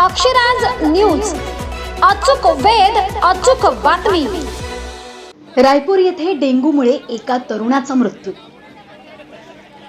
Akshraj news. अचूक वेद अचूक बातमी. रायपूर येथे डेंग्यूमुळे एका तरुणाचा मृत्यू.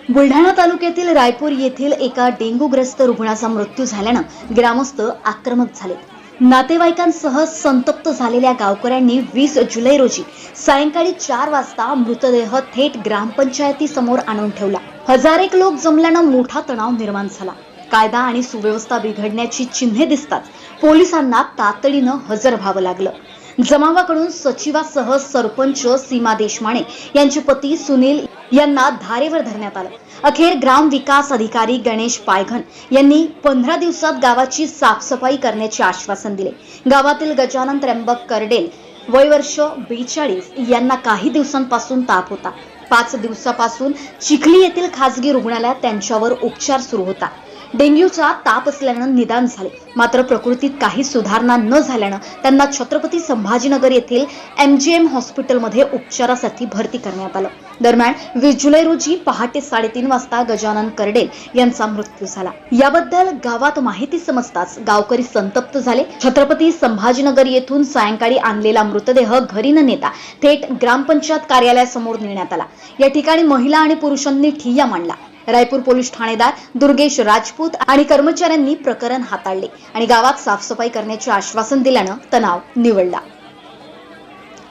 बुलढाणा तालुक्यातील रायपूर येथील एका डेंग्यूग्रस्त रुग्णाचा मृत्यू झाल्यानं ग्रामस्थ आक्रमक झाले. नातेवाईकांसह संतप्त झालेल्या गावकऱ्यांनी वीस जुलै रोजी सायंकाळी चार वाजता मृतदेह थेट ग्रामपंचायतीसमोर आणून ठेवला. हजारेक लोक जमल्यानं मोठा तणाव निर्माण झाला. कायदा आणि सुव्यवस्था बिघडण्याची चिन्हे दिसतात. पोलिसांना तातडीनं हजर व्हावं लागलं. जमावाकडून सचिवासह सरपंच सीमा देशमाने यांचे पती सुनील यांना धारेवर धरण्यात आलं. अखेर ग्राम विकास अधिकारी गणेश पायघन यांनी पंधरा दिवसात गावाची साफसफाई करण्याचे आश्वासन दिले. गावातील गजानन त्र्यंबक करडेल वय वर्ष बेचाळीस यांना काही दिवसांपासून ताप होता. पाच दिवसापासून चिखली येथील खासगी रुग्णालयात त्यांच्यावर उपचार सुरू होता. डेंग्यूचा ताप असल्यानं निदान झाले. मात्र प्रकृतीत काही सुधारणा न झाल्यानं त्यांना छत्रपती संभाजीनगर येथील एमजीएम हॉस्पिटलमध्ये उपचारासाठी भरती करण्यात आलं. दरम्यान वीस जुलै रोजी पहाटे साडेतीन वाजता गजानन करडेल यांचा मृत्यू झाला. याबद्दल गावात माहिती समजताच गावकरी संतप्त झाले. छत्रपती संभाजीनगर येथून सायंकाळी आणलेला मृतदेह घरी न नेता थेट ग्रामपंचायत कार्यालयासमोर नेण्यात आला. या ठिकाणी महिला आणि पुरुषांनी ठिय्या मांडला. रायपूर पोलीस ठाणेदार दुर्गेश राजपूत आणि कर्मचाऱ्यांनी प्रकरण हाताळले आणि गावात साफसफाई करण्याचे आश्वासन दिल्यानं तणाव निवडला.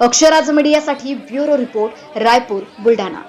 अक्षराज मीडियासाठी ब्युरो रिपोर्ट रायपूर बुलढाणा.